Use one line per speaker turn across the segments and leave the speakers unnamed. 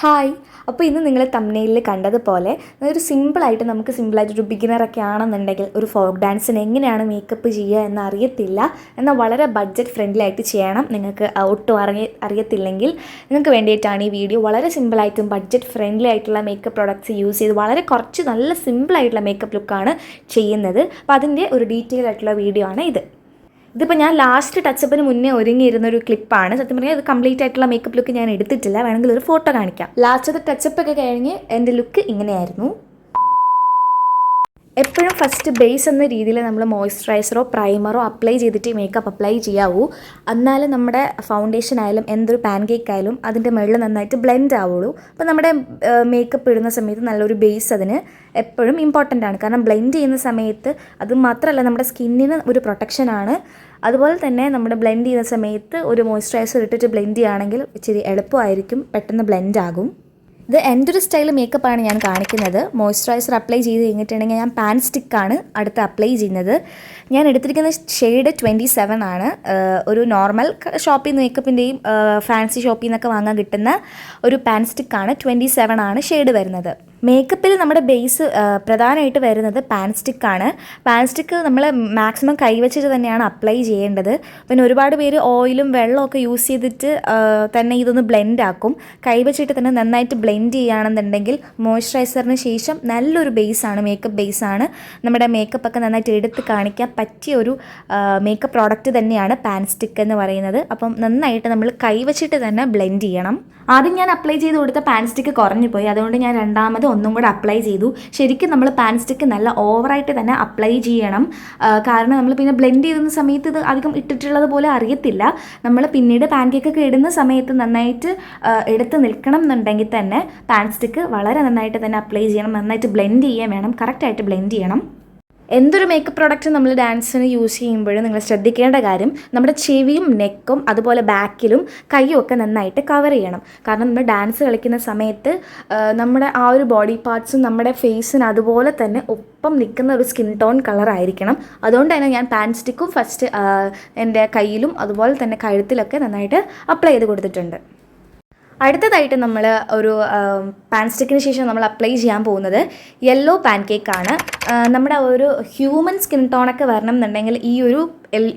Hi. അപ്പോൾ ഇന്ന് നിങ്ങൾ തമ്മനയിൽ കണ്ടതുപോലെ ഒരു സിമ്പിളായിട്ട് നമുക്ക് സിമ്പിളായിട്ട് ഒരു ബിഗിനറൊക്കെ ആണെന്നുണ്ടെങ്കിൽ ഒരു ഫോക്ക് ഡാൻസിന് എങ്ങനെയാണ് മേക്കപ്പ് ചെയ്യുക എന്ന് അറിയത്തില്ല. എന്നാൽ വളരെ ബഡ്ജറ്റ് ഫ്രണ്ട്ലി ആയിട്ട് ചെയ്യണം. നിങ്ങൾക്ക് ഒട്ടും അറിയ അറിയത്തില്ലെങ്കിൽ നിങ്ങൾക്ക് വേണ്ടിയിട്ടാണ് ഈ വീഡിയോ വളരെ സിമ്പിളായിട്ടും ബഡ്ജറ്റ് ഫ്രണ്ട്ലി ആയിട്ടുള്ള മേക്കപ്പ് പ്രോഡക്റ്റ്സ് യൂസ് ചെയ്ത് വളരെ കുറച്ച് നല്ല സിമ്പിളായിട്ടുള്ള മേക്കപ്പ് ലുക്കാണ് ചെയ്യുന്നത്. അപ്പോൾ അതിന്റെ ഒരു ഡീറ്റെയിൽ ആയിട്ടുള്ള വീഡിയോ ആണ് ഇത്. ഇതിപ്പോൾ ഞാൻ ലാസ്റ്റ് ടച്ചപ്പിന് മുന്നേ ഒരുങ്ങിയിരുന്ന ഒരു ക്ലിപ്പാണ് സത്യം പറഞ്ഞാൽ ഇത് കംപ്ലീറ്റ് ആയിട്ടുള്ള മേക്കപ്പ് ലുക്ക് ഞാൻ എടുത്തിട്ടില്ല. വേണമെങ്കിൽ ഒരു ഫോട്ടോ കാണിക്കാം. ലാസ്റ്റ് ടച്ചപ്പ് ഒക്കെ കഴിഞ്ഞ് എന്റെ ലുക്ക് ഇങ്ങനെയായിരുന്നു. എപ്പോഴും ഫസ്റ്റ് ബേസ് എന്ന രീതിയിൽ നമ്മൾ മോയ്സ്ചറൈസറോ പ്രൈമറോ അപ്ലൈ ചെയ്തിട്ട് മേക്കപ്പ് അപ്ലൈ ചെയ്യാവൂ. എന്നാലും നമ്മുടെ ഫൗണ്ടേഷൻ ആയാലും എന്തൊരു പാൻ കേക്ക് ആയാലും അതിന്റെ മുകളിൽ നന്നായിട്ട് ബ്ലെൻഡ് ആവുള്ളൂ. അപ്പോൾ നമ്മുടെ മേക്കപ്പ് ഇടുന്ന സമയത്ത് നല്ലൊരു ബേസ് അതിന് എപ്പോഴും ഇമ്പോർട്ടന്റ് ആണ്. കാരണം ബ്ലെൻഡ് ചെയ്യുന്ന സമയത്ത് അത് മാത്രമല്ല നമ്മുടെ സ്കിന്നിന് ഒരു പ്രൊട്ടക്ഷനാണ് അതുപോലെ തന്നെ നമ്മുടെ ബ്ലെൻഡ് ചെയ്യുന്ന സമയത്ത് ഒരു മോയ്സ്ചറൈസർ ഇട്ടിട്ട് ബ്ലെൻഡ് ചെയ്യുകയാണെങ്കിൽ ഇച്ചിരി എളുപ്പമായിരിക്കും പെട്ടെന്ന് ബ്ലെൻഡ് ആകും. ഇത് എന്റെ ഒരു സ്റ്റൈൽ മേക്കപ്പാണ് ഞാൻ കാണിക്കുന്നത്. മോയ്സ്ചറൈസർ അപ്ലൈ ചെയ്ത് കഴിഞ്ഞിട്ടുണ്ടെങ്കിൽ ഞാൻ പാൻ സ്റ്റിക്കാണ് അടുത്ത് അപ്ലൈ ചെയ്യുന്നത്. ഞാൻ എടുത്തിരിക്കുന്ന ഷെയ്ഡ് ട്വന്റി സെവൻ ആണ് ഒരു നോർമൽ ഷോപ്പിൽ നിന്ന് മേക്കപ്പിന്റെയും ഫാൻസി ഷോപ്പിൽ നിന്നൊക്കെ വാങ്ങാൻ കിട്ടുന്ന ഒരു പാൻ സ്റ്റിക്കാണ് ട്വന്റി സെവൻ ആണ് ഷെയ്ഡ് വരുന്നത്. മേക്കപ്പിൽ നമ്മുടെ ബേസ് പ്രധാനമായിട്ട് വരുന്നത് പാൻ സ്റ്റിക്കാണ് പാൻ സ്റ്റിക്ക് നമ്മൾ മാക്സിമം കൈവച്ചിട്ട് തന്നെയാണ് അപ്ലൈ ചെയ്യേണ്ടത്. പിന്നെ ഒരുപാട് പേര് ഓയിലും വെള്ളമൊക്കെ യൂസ് ചെയ്തിട്ട് തന്നെ ഇതൊന്ന് ബ്ലെൻഡ് ആക്കും. കൈവച്ചിട്ട് തന്നെ നന്നായിട്ട് ബ്ലെൻഡ് ചെയ്യുകയാണെന്നുണ്ടെങ്കിൽ മോയ്സ്ചറൈസറിന് ശേഷം നല്ലൊരു ബേസാണ് മേക്കപ്പ് ബേസാണ് നമ്മുടെ മേക്കപ്പ് ഒക്കെ നന്നായിട്ട് എടുത്ത് കാണിക്കാൻ പറ്റിയ ഒരു മേക്കപ്പ് പ്രോഡക്റ്റ് തന്നെയാണ് പാൻ സ്റ്റിക്ക് എന്ന് പറയുന്നത്. അപ്പം നന്നായിട്ട് നമ്മൾ കൈവച്ചിട്ട് തന്നെ ബ്ലെൻഡ് ചെയ്യണം. ആദ്യം ഞാൻ അപ്ലൈ ചെയ്ത് കൊടുത്ത പാൻ സ്റ്റിക്ക് കുറഞ്ഞു പോയി അതുകൊണ്ട് ഞാൻ രണ്ടാമത് ഒന്നും കൂടെ അപ്ലൈ ചെയ്തു. ശരിക്കും നമ്മൾ പാൻ സ്റ്റിക്ക് നല്ല ഓവറായിട്ട് തന്നെ അപ്ലൈ ചെയ്യണം. കാരണം നമ്മൾ പിന്നെ ബ്ലെൻഡ് ചെയ്യുന്ന സമയത്ത് ഇത് അധികം ഇട്ടിട്ടുള്ളത് പോലെ അറിയത്തില്ല. നമ്മൾ പിന്നീട് പാൻ കേക്കൊക്കെ ഇടുന്ന സമയത്ത് നന്നായിട്ട് എടുത്ത് നിൽക്കണം എന്നുണ്ടെങ്കിൽ തന്നെ പാൻ സ്റ്റിക്ക് വളരെ നന്നായിട്ട് തന്നെ അപ്ലൈ ചെയ്യണം. നന്നായിട്ട് ബ്ലെൻഡ് ചെയ്യാൻ വേണം. കറക്റ്റായിട്ട് ബ്ലെൻഡ് ചെയ്യണം. എന്തൊരു മേക്കപ്പ് പ്രോഡക്റ്റ് നമ്മൾ ഡാൻസിന് യൂസ് ചെയ്യുമ്പോഴും നിങ്ങൾ ശ്രദ്ധിക്കേണ്ട കാര്യം നമ്മുടെ ചെവിയും നെക്കും അതുപോലെ ബാക്കിലും കൈയും ഒക്കെ നന്നായിട്ട് കവർ ചെയ്യണം. കാരണം നമ്മൾ ഡാൻസ് കളിക്കുന്ന സമയത്ത് നമ്മുടെ ആ ഒരു ബോഡി പാർട്സും നമ്മുടെ ഫേസിന് അതുപോലെ തന്നെ ഒപ്പം നിൽക്കുന്ന ഒരു സ്കിൻ ടോൺ കളർ ആയിരിക്കണം. അതുകൊണ്ട് തന്നെ ഞാൻ പാൻ സ്റ്റിക്കും ഫസ്റ്റ് എന്റെ കയ്യിലും അതുപോലെ തന്നെ കഴുത്തിലൊക്കെ നന്നായിട്ട് അപ്ലൈ ചെയ്ത് കൊടുത്തിട്ടുണ്ട്. അടുത്തതായിട്ട് നമ്മൾ ഒരു പാൻ സ്റ്റിക്കിന് ശേഷം നമ്മൾ അപ്ലൈ ചെയ്യാൻ പോകുന്നത് യെല്ലോ പാൻ കേക്കാണ് നമ്മുടെ ഒരു ഹ്യൂമൻ സ്കിൻ ടോണൊക്കെ വരണം എന്നുണ്ടെങ്കിൽ ഈ ഒരു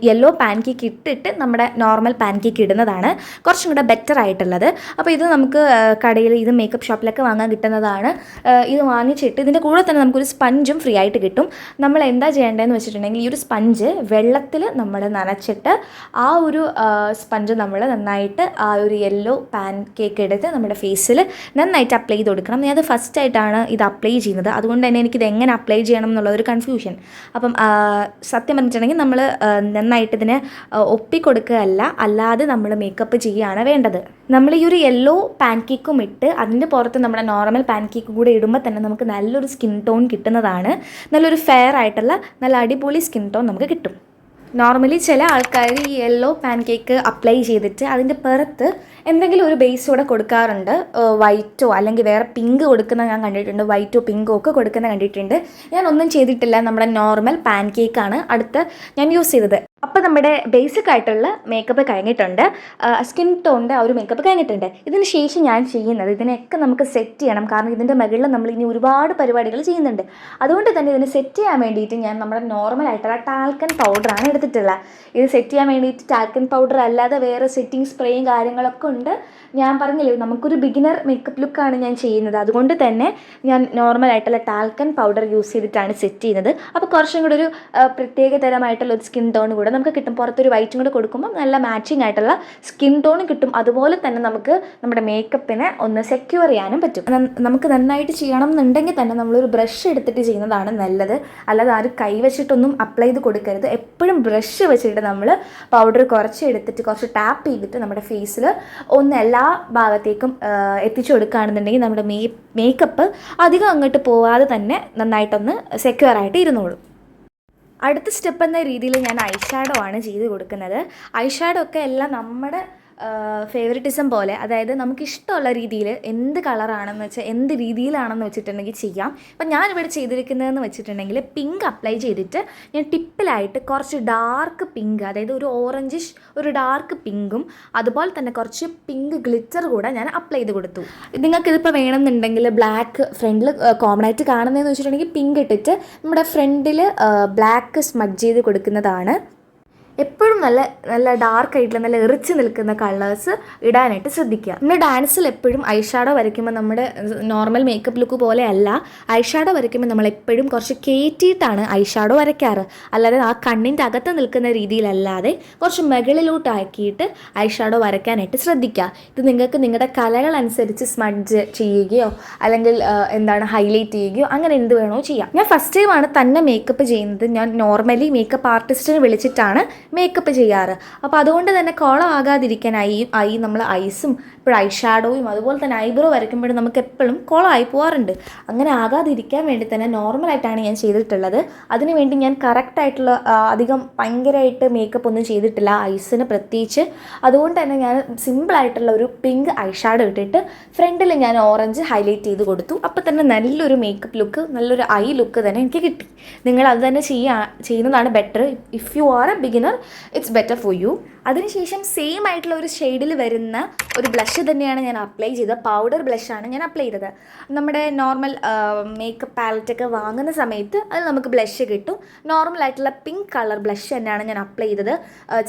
യെല്ലോ പാൻ കേക്ക് ഇട്ടിട്ട് നമ്മുടെ നോർമൽ പാൻ കേക്ക് ഇടുന്നതാണ് കുറച്ചും കൂടെ ബെറ്റർ ആയിട്ടുള്ളത്. അപ്പോൾ ഇത് നമുക്ക് കടയിൽ ഇത് മേക്കപ്പ് ഷോപ്പിലൊക്കെ വാങ്ങാൻ കിട്ടുന്നതാണ്. ഇത് വാങ്ങിച്ചിട്ട് ഇതിന്റെ കൂടെ തന്നെ നമുക്കൊരു സ്പഞ്ചും ഫ്രീ ആയിട്ട് കിട്ടും. നമ്മൾ എന്താ ചെയ്യേണ്ടതെന്ന് വെച്ചിട്ടുണ്ടെങ്കിൽ ഈ ഒരു സ്പഞ്ച് വെള്ളത്തിൽ നമ്മൾ നനച്ചിട്ട് ആ ഒരു സ്പഞ്ച് നമ്മൾ നന്നായിട്ട് ആ ഒരു യെല്ലോ പാൻ കേക്ക് എടുത്ത് നമ്മുടെ ഫേസിൽ നന്നായിട്ട് അപ്ലൈ ചെയ്ത് കൊടുക്കണം. ഞാൻ അത് ഫസ്റ്റ് ആയിട്ടാണ് ഇത് അപ്ലൈ ചെയ്യുന്നത്. അതുകൊണ്ട് തന്നെ എനിക്കിത് എങ്ങനെ അപ്ലൈ ചെയ്യണം എന്നുള്ള ഒരു കൺഫ്യൂഷൻ അപ്പം സത്യം പറഞ്ഞിട്ടുണ്ടെങ്കിൽ നമ്മൾ നന്നായിട്ട് ഇതിനെ ഒപ്പിക്കൊടുക്കുകയല്ല. അല്ലാതെ നമ്മൾ മേക്കപ്പ് ചെയ്യുകയാണ് വേണ്ടത്. നമ്മൾ ഈ ഒരു യെല്ലോ പാൻ കേക്കും ഇട്ട് അതിന്റെ പുറത്ത് നമ്മുടെ നോർമൽ പാൻ കേക്ക് കൂടെ ഇടുമ്പോൾ തന്നെ നമുക്ക് നല്ലൊരു സ്കിൻ ടോൺ കിട്ടുന്നതാണ്. നല്ലൊരു ഫെയർ ആയിട്ടുള്ള നല്ല അടിപൊളി സ്കിൻ ടോൺ നമുക്ക് കിട്ടും. നോർമലി ചില ആൾക്കാർ ഈ യെല്ലോ പാൻ കേക്ക് അപ്ലൈ ചെയ്തിട്ട് അതിന്റെ പുറത്ത് എന്തെങ്കിലും ഒരു ബേസ് കൂടെ കൊടുക്കാറുണ്ട്. വൈറ്റോ അല്ലെങ്കിൽ വേറെ പിങ്ക് കൊടുക്കുന്ന ഞാൻ കണ്ടിട്ടുണ്ട്. വൈറ്റോ പിങ്കോ ഒക്കെ കൊടുക്കുന്ന കണ്ടിട്ടുണ്ട്. ഞാൻ ഒന്നും ചെയ്തിട്ടില്ല. നമ്മുടെ നോർമൽ പാൻ കേക്കാണ് അടുത്ത് ഞാൻ യൂസ് ചെയ്തത്. അപ്പോൾ നമ്മുടെ ബേസിക് ആയിട്ടുള്ള മേക്കപ്പ് കഴിഞ്ഞിട്ടുണ്ട്. സ്കിൻ ടോണിന്റെ ആ ഒരു മേക്കപ്പ് കഴിഞ്ഞിട്ടുണ്ട്. ഇതിന് ശേഷം ഞാൻ ചെയ്യുന്നത് ഇതിനെയൊക്കെ നമുക്ക് സെറ്റ് ചെയ്യണം. കാരണം ഇതിന്റെ മുകളിൽ നമ്മൾ ഇനി ഒരുപാട് പരിപാടികൾ ചെയ്യുന്നുണ്ട്. അതുകൊണ്ട് തന്നെ ഇതിനെ സെറ്റ് ചെയ്യാൻ വേണ്ടിയിട്ട് ഞാൻ നമ്മുടെ നോർമൽ ആയിട്ടുള്ള ടാൽക്കൻ പൗഡറാണ് എടുത്തിട്ടുള്ളത് ഇത് സെറ്റ് ചെയ്യാൻ വേണ്ടിയിട്ട് ടാൽക്കൻ പൗഡർ അല്ലാതെ വേറെ സെറ്റിംഗ് സ്പ്രേയും കാര്യങ്ങളൊക്കെ ഉണ്ട്. ഞാൻ പറഞ്ഞില്ലേ നമുക്കൊരു ബിഗിനർ മേക്കപ്പ് ലുക്കാണ് ഞാൻ ചെയ്യുന്നത്. അതുകൊണ്ട് തന്നെ ഞാൻ നോർമൽ ആയിട്ടുള്ള ടാൽക്കൻ പൗഡർ യൂസ് ചെയ്തിട്ടാണ് സെറ്റ് ചെയ്യുന്നത്. അപ്പോൾ കുറച്ചും കൂടെ ഒരു പ്രത്യേക തരമായിട്ടുള്ള ഒരു സ്കിൻ ടോൺ കൂടെ നമുക്ക് കിട്ടും. പുറത്തൊരു വൈറ്റും കൂടെ കൊടുക്കുമ്പോൾ നല്ല മാച്ചിങ് ആയിട്ടുള്ള സ്കിൻ ടോണും കിട്ടും. അതുപോലെ തന്നെ നമുക്ക് നമ്മുടെ മേക്കപ്പിനെ ഒന്ന് സെക്യൂർ ചെയ്യാനും പറ്റും. നമുക്ക് നന്നായിട്ട് ചെയ്യണം എന്നുണ്ടെങ്കിൽ തന്നെ നമ്മളൊരു ബ്രഷ് എടുത്തിട്ട് ചെയ്യുന്നതാണ് നല്ലത്. അല്ലാതെ ആരും കൈ വെച്ചിട്ടൊന്നും അപ്ലൈ ചെയ്ത് കൊടുക്കരുത്. എപ്പോഴും ബ്രഷ് വെച്ചിട്ട് നമ്മൾ പൗഡർ കുറച്ച് എടുത്തിട്ട് കുറച്ച് ടാപ്പ് ചെയ്തിട്ട് നമ്മുടെ ഫേസിൽ ഒന്ന് എല്ലാ ഭാഗത്തേക്കും എത്തിച്ചു കൊടുക്കുകയാണെന്നുണ്ടെങ്കിൽ നമ്മുടെ മേ മേക്കപ്പ് അധികം അങ്ങോട്ട് പോവാതെ തന്നെ നന്നായിട്ടൊന്ന് സെക്യൂർ ആയിട്ട് ഇരുന്നോളും. അടുത്ത സ്റ്റെപ്പ് എന്ന രീതിയിൽ ഞാൻ ഐഷാഡോ ആണ് ചെയ്ത് കൊടുക്കുന്നത്. ഐഷാഡോ ഒക്കെ എല്ലാം നമ്മുടെ ഫേവറിറ്റിസം പോലെ അതായത് നമുക്ക് ഇഷ്ടമുള്ള രീതിയിൽ എന്ത് കളറാണെന്ന് വെച്ചാൽ എന്ത് രീതിയിലാണെന്ന് വെച്ചിട്ടുണ്ടെങ്കിൽ ചെയ്യാം. അപ്പം ഞാനിവിടെ ചെയ്തിരിക്കുന്നതെന്ന് വെച്ചിട്ടുണ്ടെങ്കിൽ പിങ്ക് അപ്ലൈ ചെയ്തിട്ട് ഞാൻ ടിപ്പിലായിട്ട് കുറച്ച് ഡാർക്ക് പിങ്ക് അതായത് ഒരു ഓറഞ്ചിഷ് ഒരു ഡാർക്ക് പിങ്കും അതുപോലെ തന്നെ കുറച്ച് പിങ്ക് ഗ്ലിറ്റർ കൂടെ ഞാൻ അപ്ലൈ ചെയ്ത് കൊടുത്തു. നിങ്ങൾക്കിതിപ്പോൾ വേണമെന്നുണ്ടെങ്കിൽ ബ്ലാക്ക് ഫ്രണ്ടിൽ കോമൺ ആയിട്ട് കാണുന്നതെന്ന് വെച്ചിട്ടുണ്ടെങ്കിൽ പിങ്ക് ഇട്ടിട്ട് നമ്മുടെ ഫ്രണ്ടിൽ ബ്ലാക്ക് സ്മഡ്ജ് ചെയ്ത് കൊടുക്കുന്നതാണ്. എപ്പോഴും നല്ല നല്ല ഡാർക്ക് ആയിട്ടുള്ള നല്ല എറിച്ച് നിൽക്കുന്ന കളേഴ്സ് ഇടാനായിട്ട് ശ്രദ്ധിക്കുക. നമ്മൾ ഡാൻസിൽ എപ്പോഴും ഐഷാഡോ വരയ്ക്കുമ്പോൾ നമ്മുടെ നോർമൽ മേക്കപ്പ് ലുക്ക് പോലെ അല്ല. ഐഷാഡോ വരയ്ക്കുമ്പോൾ നമ്മൾ എപ്പോഴും കുറച്ച് കയറ്റിയിട്ടാണ് ഐഷാഡോ വരയ്ക്കാറ്. അല്ലാതെ ആ കണ്ണിന്റെ അകത്ത് നിൽക്കുന്ന രീതിയിലല്ലാതെ കുറച്ച് മുകളിലോട്ടാക്കിയിട്ട് ഐഷാഡോ വരയ്ക്കാനായിട്ട് ശ്രദ്ധിക്കുക. ഇത് നിങ്ങൾക്ക് നിങ്ങളുടെ കലകൾ അനുസരിച്ച് സ്മഡ്ജ് ചെയ്യുകയോ അല്ലെങ്കിൽ എന്താണ് ഹൈലൈറ്റ് ചെയ്യുകയോ അങ്ങനെ എന്ത് വേണോ ചെയ്യാം. ഞാൻ ഫസ്റ്റ് ടൈമാണ് തന്നെ മേക്കപ്പ് ചെയ്യുന്നത്. ഞാൻ നോർമലി മേക്കപ്പ് ആർട്ടിസ്റ്റിനെ വിളിച്ചിട്ടാണ് മേക്കപ്പ് ചെയ്യാറ്. അപ്പോൾ അതുകൊണ്ട് തന്നെ കോളം ആകാതിരിക്കാനായി ഐ നമ്മൾ ഐസും ഇപ്പോൾ ഐ ഷാഡോയും അതുപോലെ തന്നെ ഐബ്രോ വരയ്ക്കുമ്പോഴും നമുക്ക് എപ്പോഴും കുളമായി പോകാറുണ്ട് അങ്ങനെ ആകാതിരിക്കാൻ വേണ്ടി തന്നെ നോർമലായിട്ടാണ് ഞാൻ ചെയ്തിട്ടുള്ളത്. അതിനുവേണ്ടി ഞാൻ കറക്റ്റായിട്ടുള്ള അധികം ഭയങ്കരമായിട്ട് മേക്കപ്പ് ഒന്നും ചെയ്തിട്ടില്ല ഐസിന് പ്രത്യേകിച്ച്. അതുകൊണ്ട് തന്നെ ഞാൻ സിമ്പിളായിട്ടുള്ള ഒരു പിങ്ക് ഐഷാഡോ ഷാഡോ ഇട്ടിട്ട് ഫ്രണ്ടിൽ ഞാൻ ഓറഞ്ച് ഹൈലൈറ്റ് ചെയ്ത് കൊടുത്തു. അപ്പോൾ തന്നെ നല്ലൊരു മേക്കപ്പ് ലുക്ക് നല്ലൊരു ഐ ലുക്ക് തന്നെ എനിക്ക് കിട്ടി. നിങ്ങൾ അത് തന്നെ ചെയ്യുക ചെയ്യുന്നതാണ് better if you are a beginner it's better for you അതിനുശേഷം സെയിം ആയിട്ടുള്ള ഒരു ഷെയ്ഡിൽ വരുന്ന ഒരു ബ്ലഷ് തന്നെയാണ് ഞാൻ അപ്ലൈ ചെയ്തത്. പൗഡർ ബ്ലഷാണ് ഞാൻ അപ്ലൈ ചെയ്തത്. നമ്മുടെ നോർമൽ മേക്കപ്പ് പാലറ്റൊക്കെ വാങ്ങുന്ന സമയത്ത് അത് നമുക്ക് ബ്ലഷ് കിട്ടും. നോർമൽ ആയിട്ടുള്ള പിങ്ക് കളർ ബ്ലഷ് തന്നെയാണ് ഞാൻ അപ്ലൈ ചെയ്തത്.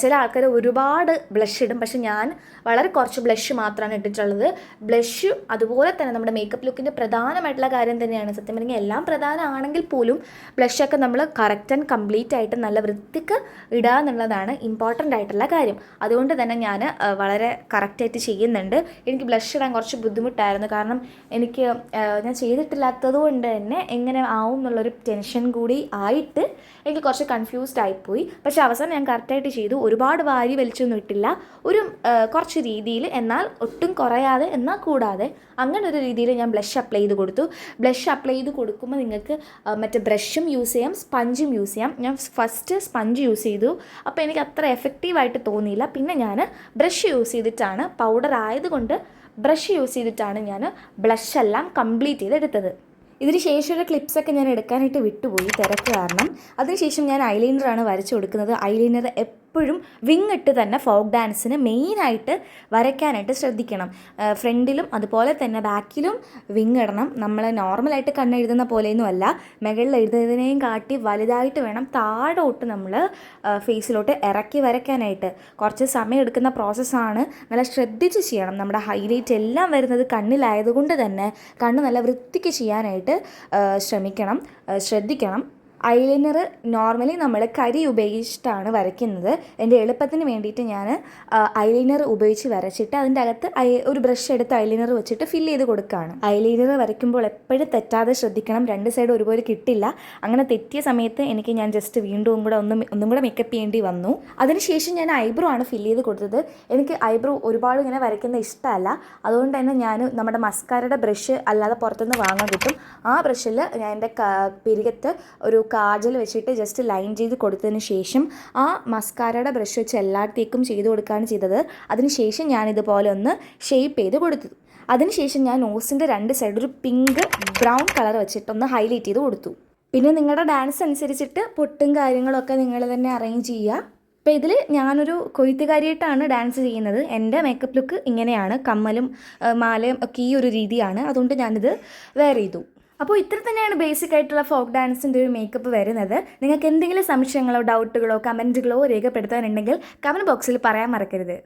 ചില ആൾക്കാർ ഒരുപാട് ബ്ലഷ് ഇടും. പക്ഷെ ഞാൻ വളരെ കുറച്ച് ബ്ലഷ് മാത്രമാണ് ഇട്ടിട്ടുള്ളത്. ബ്ലഷ് അതുപോലെ തന്നെ നമ്മുടെ മേക്കപ്പ് ലുക്കിന്റെ പ്രധാനമായിട്ടുള്ള കാര്യം തന്നെയാണ്. സത്യം പറഞ്ഞാൽ എല്ലാം പ്രധാനമാണെങ്കിൽ പോലും ബ്ലഷൊക്കെ നമ്മൾ കറക്റ്റ് ആൻഡ് കംപ്ലീറ്റ് ആയിട്ട് നല്ല വൃത്തിക്ക് ഇടുക എന്നുള്ളതാണ് ഇമ്പോർട്ടന്റ് ആയിട്ടുള്ള കാര്യം. അതുകൊണ്ട് തന്നെ ഞാൻ വളരെ കറക്റ്റായിട്ട് ചെയ്യുന്നുണ്ട്. എനിക്ക് ബ്ലഷ് ഇടാൻ കുറച്ച് ബുദ്ധിമുട്ടായിരുന്നു. കാരണം എനിക്ക് ഞാൻ ചെയ്തിട്ടില്ലാത്തത് കൊണ്ട് തന്നെ എങ്ങനെ ആവും എന്നുള്ളൊരു ടെൻഷൻ കൂടി ആയിട്ട് എനിക്ക് കുറച്ച് കൺഫ്യൂസ്ഡ് ആയിപ്പോയി. പക്ഷേ അവസാനം ഞാൻ കറക്റ്റായിട്ട് ചെയ്തു. ഒരുപാട് വാരി വലിച്ചൊന്നും ഇട്ടില്ല. ഒരു കുറച്ച് രീതിയിൽ എന്നാൽ ഒട്ടും കുറയാതെ എന്നാൽ കൂടാതെ അങ്ങനെ ഒരു രീതിയിൽ ഞാൻ ബ്ലഷ് അപ്ലൈ ചെയ്ത് കൊടുത്തു. ബ്ലഷ് അപ്ലൈ ചെയ്ത് കൊടുക്കുമ്പോൾ നിങ്ങൾക്ക് മറ്റേ ബ്രഷും യൂസ് ചെയ്യാം സ്പഞ്ചും യൂസ് ചെയ്യാം. ഞാൻ ഫസ്റ്റ് സ്പഞ്ച് യൂസ് ചെയ്തു. അപ്പോൾ എനിക്ക് അത്ര എഫക്റ്റീവായിട്ട് തോന്നിയില്ല. പിന്നെ ഞാൻ ബ്രഷ് യൂസ് ചെയ്തിട്ടാണ് പൗഡർ ആയതുകൊണ്ട് ബ്രഷ് യൂസ് ചെയ്തിട്ടാണ് ഞാൻ ബ്ലഷ് എല്ലാം കംപ്ലീറ്റ് ചെയ്തെടുത്തത്. ഇതിന് ശേഷമുള്ള ക്ലിപ്സൊക്കെ ഞാൻ എടുക്കാനായിട്ട് വിട്ടുപോയി തിരക്ക് കാരണം. അതിനുശേഷം ഞാൻ ഐലൈനറാണ് വരച്ചു കൊടുക്കുന്നത്. ഐലൈനർ എപ്പോഴും വിങ് ഇട്ട് തന്നെ ഫോക്ക് ഡാൻസിന് മെയിനായിട്ട് വരയ്ക്കാനായിട്ട് ശ്രദ്ധിക്കണം. ഫ്രണ്ടിലും അതുപോലെ തന്നെ ബാക്കിലും വിങ് ഇടണം. നമ്മൾ നോർമലായിട്ട് കണ്ണെഴുതുന്ന പോലെയൊന്നും അല്ല. മുകളിൽ എഴുതുന്നതിനെയും കാട്ടി വലുതായിട്ട് വേണം താഴോട്ട് നമ്മൾ ഫേസിലോട്ട് ഇറക്കി വരയ്ക്കാനായിട്ട്. കുറച്ച് സമയം എടുക്കുന്ന പ്രോസസ്സാണ് നല്ല ശ്രദ്ധിച്ച് ചെയ്യണം. നമ്മുടെ ഹൈലൈറ്റ് എല്ലാം വരുന്നത് കണ്ണിലായതുകൊണ്ട് തന്നെ കണ്ണ് നല്ല വൃത്തിക്ക് ചെയ്യാനായിട്ട് ശ്രമിക്കണം. ശ്രദ്ധിക്കണം. ഐലൈനർ നോർമലി നമ്മൾ കരി ഉപയോഗിച്ചിട്ടാണ് വരയ്ക്കുന്നത്. എന്റെ എളുപ്പത്തിന് വേണ്ടിയിട്ട് ഞാൻ ഐലൈനർ ഉപയോഗിച്ച് വരച്ചിട്ട് അതിന്റെ അകത്ത് ഒരു ബ്രഷ് എടുത്ത് ഐലൈനർ വെച്ചിട്ട് ഫില്ല് ചെയ്ത് കൊടുക്കുകയാണ് ഐലൈനർ വരയ്ക്കുമ്പോൾ എപ്പോഴും തെറ്റാതെ ശ്രദ്ധിക്കണം. രണ്ട് സൈഡ് ഒരുപോലെ കിട്ടില്ല. അങ്ങനെ തെറ്റിയ സമയത്ത് എനിക്ക് ഞാൻ ജസ്റ്റ് വീണ്ടും കൂടെ ഒന്ന് ഒന്നും കൂടെ മേക്കപ്പ് ചെയ്യേണ്ടി വന്നു. അതിനുശേഷം ഞാൻ ഐബ്രോ ആണ് ഫില്ല് ചെയ്ത് കൊടുത്തത്. എനിക്ക് ഐബ്രോ ഒരുപാട് ഇങ്ങനെ വരയ്ക്കുന്ന ഇഷ്ടമല്ല. അതുകൊണ്ട് തന്നെ ഞാൻ നമ്മുടെ മസ്കാരയുടെ ബ്രഷ് അല്ലാതെ പുറത്തുനിന്ന് വാങ്ങാൻ കിട്ടും. ആ ബ്രഷിൽ ഞാൻ എന്റെ പിരികത്ത് ഒരു കാജൽ വെച്ചിട്ട് ജസ്റ്റ് ലൈൻ ചെയ്ത് കൊടുത്തതിന് ശേഷം ആ മസ്കാരയുടെ ബ്രഷ് വെച്ച് എല്ലായിടത്തേക്കും ചെയ്ത് കൊടുക്കുകയാണ് ചെയ്തത്. അതിനുശേഷം ഞാൻ ഇതുപോലെ ഒന്ന് ഷേപ്പ് ചെയ്ത് കൊടുത്തു. അതിനുശേഷം ഞാൻ നോസിന്റെ രണ്ട് സൈഡ് ഒരു പിങ്ക് ബ്രൗൺ കളർ വെച്ചിട്ടൊന്ന് ഹൈലൈറ്റ് ചെയ്ത് കൊടുത്തു. പിന്നെ നിങ്ങളുടെ ഡാൻസ് അനുസരിച്ചിട്ട് പൊട്ടും കാര്യങ്ങളൊക്കെ നിങ്ങൾ തന്നെ അറേഞ്ച് ചെയ്യുക. അപ്പോൾ ഇതിൽ ഞാനൊരു കൊയ്ത്തുകാരിയായിട്ടാണ് ഡാൻസ് ചെയ്യുന്നത്. എന്റെ മേക്കപ്പ് ലുക്ക് ഇങ്ങനെയാണ്. കമ്മലും മാലയും ഒക്കെ ഈ ഒരു രീതിയാണ്. അതുകൊണ്ട് ഞാനിത് വെയർ ചെയ്തു. അപ്പോൾ ഇത്ര തന്നെയാണ് ബേസിക് ആയിട്ടുള്ള ഫോക്ക് ഡാൻസിന്റെ ഒരു മേക്കപ്പ് വരുന്നത്. നിങ്ങൾക്ക് എന്തെങ്കിലും സംശയങ്ങളോ ഡൗട്ടുകളോ കമന്റുകളോ രേഖപ്പെടുത്താനുണ്ടെങ്കിൽ കമന്റ് ബോക്സിൽ പറയാൻ മറക്കരുത്.